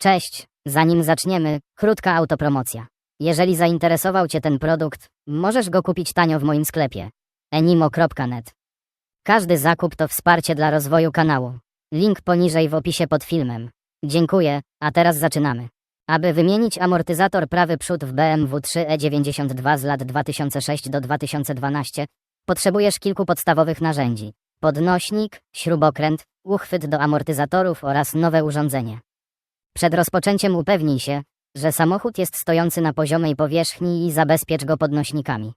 Cześć, zanim zaczniemy, krótka autopromocja. Jeżeli zainteresował Cię ten produkt, możesz go kupić tanio w moim sklepie enimo.net. Każdy zakup to wsparcie dla rozwoju kanału. Link poniżej w opisie pod filmem. Dziękuję, a teraz zaczynamy. Aby wymienić amortyzator prawy przód w BMW 3E92 z lat 2006 do 2012, potrzebujesz kilku podstawowych narzędzi. Podnośnik, śrubokręt, uchwyt do amortyzatorów oraz nowe urządzenie. Przed rozpoczęciem upewnij się, że samochód jest stojący na poziomej powierzchni i zabezpiecz go podnośnikami.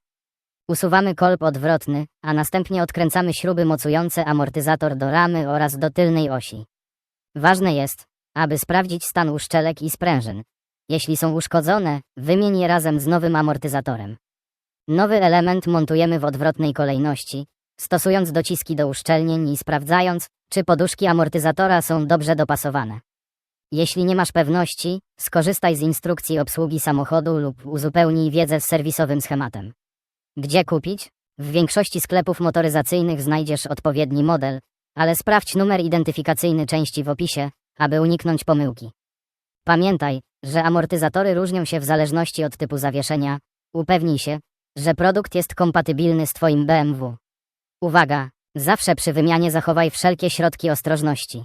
Usuwamy kolb odwrotny, a następnie odkręcamy śruby mocujące amortyzator do ramy oraz do tylnej osi. Ważne jest, aby sprawdzić stan uszczelek i sprężyn. Jeśli są uszkodzone, wymień je razem z nowym amortyzatorem. Nowy element montujemy w odwrotnej kolejności, stosując dociski do uszczelnień i sprawdzając, czy poduszki amortyzatora są dobrze dopasowane. Jeśli nie masz pewności, skorzystaj z instrukcji obsługi samochodu lub uzupełnij wiedzę z serwisowym schematem. Gdzie kupić? W większości sklepów motoryzacyjnych znajdziesz odpowiedni model, ale sprawdź numer identyfikacyjny części w opisie, aby uniknąć pomyłki. Pamiętaj, że amortyzatory różnią się w zależności od typu zawieszenia. Upewnij się, że produkt jest kompatybilny z Twoim BMW. Uwaga! Zawsze przy wymianie zachowaj wszelkie środki ostrożności.